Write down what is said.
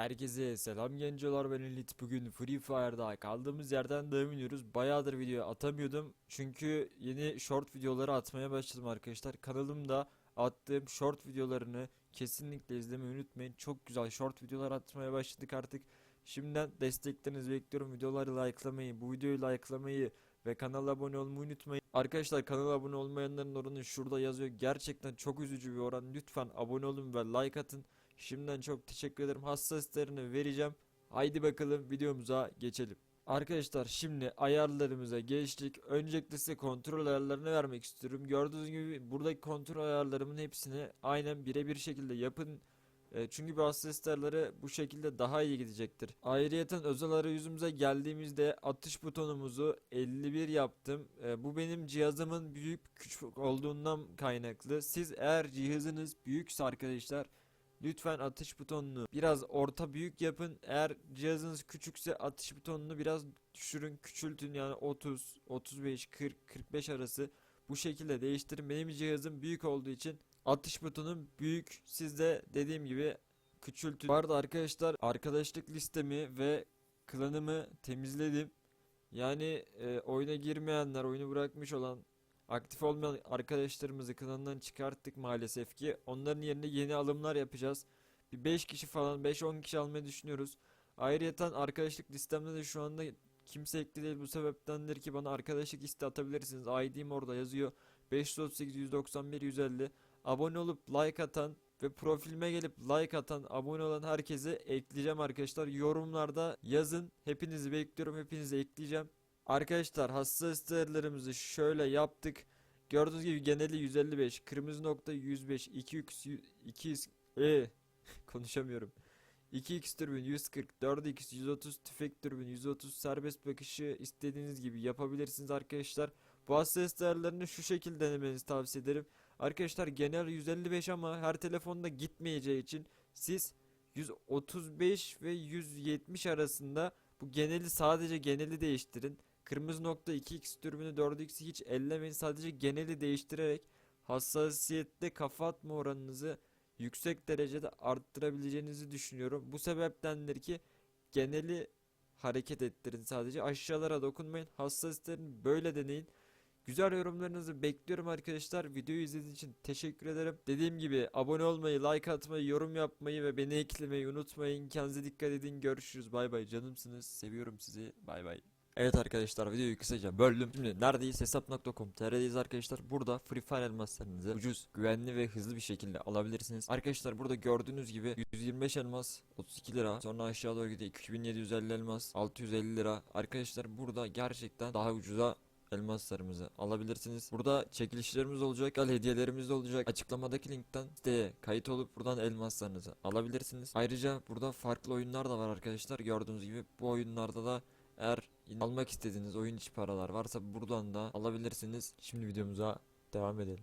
Herkese selam gencolar ben Elit bugün Free Fire'da kaldığımız yerden devam ediyoruz. Bayağıdır video atamıyordum çünkü yeni short videoları atmaya başladım arkadaşlar. Kanalımda attığım short videolarını kesinlikle izlemeyi unutmayın. Çok güzel short videolar atmaya başladık artık. Şimdiden desteklerinizi bekliyorum. Videoları likelamayı bu videoyu likelamayı ve kanala abone olmayı unutmayın. Arkadaşlar kanala abone olmayanların oranı şurada yazıyor. Gerçekten çok üzücü bir oran. Lütfen abone olun ve like atın Şimdiden çok teşekkür ederim. Hassaslarını vereceğim. Haydi bakalım videomuza geçelim. Arkadaşlar şimdi ayarlarımıza geçtik. Öncelikle size kontrol ayarlarını vermek istiyorum. Gördüğünüz gibi buradaki kontrol ayarlarımın hepsini aynen birebir şekilde yapın. E, çünkü bu hassaslarları bu şekilde daha iyi gidecektir. Ayrıyeten özel arayüzümüze geldiğimizde atış butonumuzu 51 yaptım. E, bu benim cihazımın büyük küçük olduğundan kaynaklı. Siz eğer cihazınız büyükse arkadaşlar Lütfen atış butonunu biraz orta büyük yapın. Eğer cihazınız küçükse atış butonunu biraz düşürün, küçültün yani 30, 35, 40, 45 arası bu şekilde değiştirin. Benim cihazım büyük olduğu için atış butonum büyük. Siz de dediğim gibi küçültün. Bu arada arkadaşlar arkadaşlık listemi ve klanımı temizledim. Yani e, oyuna girmeyenler, oyunu bırakmış olan Aktif olmayan arkadaşlarımızı klanından çıkarttık maalesef ki. Onların yerine yeni alımlar yapacağız. Bir 5 kişi falan 5-10 kişi almayı düşünüyoruz. Ayrıyeten arkadaşlık listemde de şu anda kimse ekli değil bu sebeptendir ki bana arkadaşlık liste atabilirsiniz. ID'm orada yazıyor. 538 191 150. Abone olup like atan ve profilime gelip like atan, abone olan herkese ekleyeceğim arkadaşlar. Yorumlarda yazın. Hepinizi bekliyorum. Hepinizi ekleyeceğim. Arkadaşlar hassas değerlerimizi şöyle yaptık. Gördüğünüz gibi geneli 155, kırmızı nokta 105, 2x 2 e konuşamıyorum. 2x türbün 140, 4x 130, tüfek türbün 130, serbest bakışı istediğiniz gibi yapabilirsiniz arkadaşlar. Bu hassas değerlerini şu şekilde denemenizi tavsiye ederim. Arkadaşlar genel 155 ama her telefonda gitmeyeceği için siz 135 ve 170 arasında bu geneli sadece geneli değiştirin. Kırmızı nokta 2x türbünü 4x'i hiç ellemeyin. Sadece geneli değiştirerek hassasiyette kafa atma oranınızı yüksek derecede arttırabileceğinizi düşünüyorum. Bu sebeptendir ki geneli hareket ettirin sadece. Aşağılara dokunmayın. Hassasiyetlerini böyle deneyin. Güzel yorumlarınızı bekliyorum arkadaşlar. Videoyu izlediğiniz için teşekkür ederim. Dediğim gibi abone olmayı, like atmayı, yorum yapmayı ve beni eklemeyi unutmayın. Kendinize dikkat edin. Görüşürüz. Bay bay. Canımsınız. Seviyorum sizi. Bay bay. Evet arkadaşlar videoyu kısaca böldüm. Şimdi neredeyiz hesap.com TR'deyiz arkadaşlar. Burada Free Fire elmaslarınızı ucuz, güvenli ve hızlı bir şekilde alabilirsiniz. Arkadaşlar burada gördüğünüz gibi 125 elmas 32 lira. Sonra aşağı doğru gidiyor 2750 elmas 650 lira. Arkadaşlar burada gerçekten daha ucuza elmaslarımızı alabilirsiniz. Burada çekilişlerimiz olacak, al hediyelerimiz de olacak. Açıklamadaki linkten siteye kayıt olup buradan elmaslarınızı alabilirsiniz. Ayrıca burada farklı oyunlar da var arkadaşlar. Gördüğünüz gibi bu oyunlarda da eğer almak istediğiniz oyun içi paralar varsa buradan da alabilirsiniz. Şimdi videomuza devam edelim.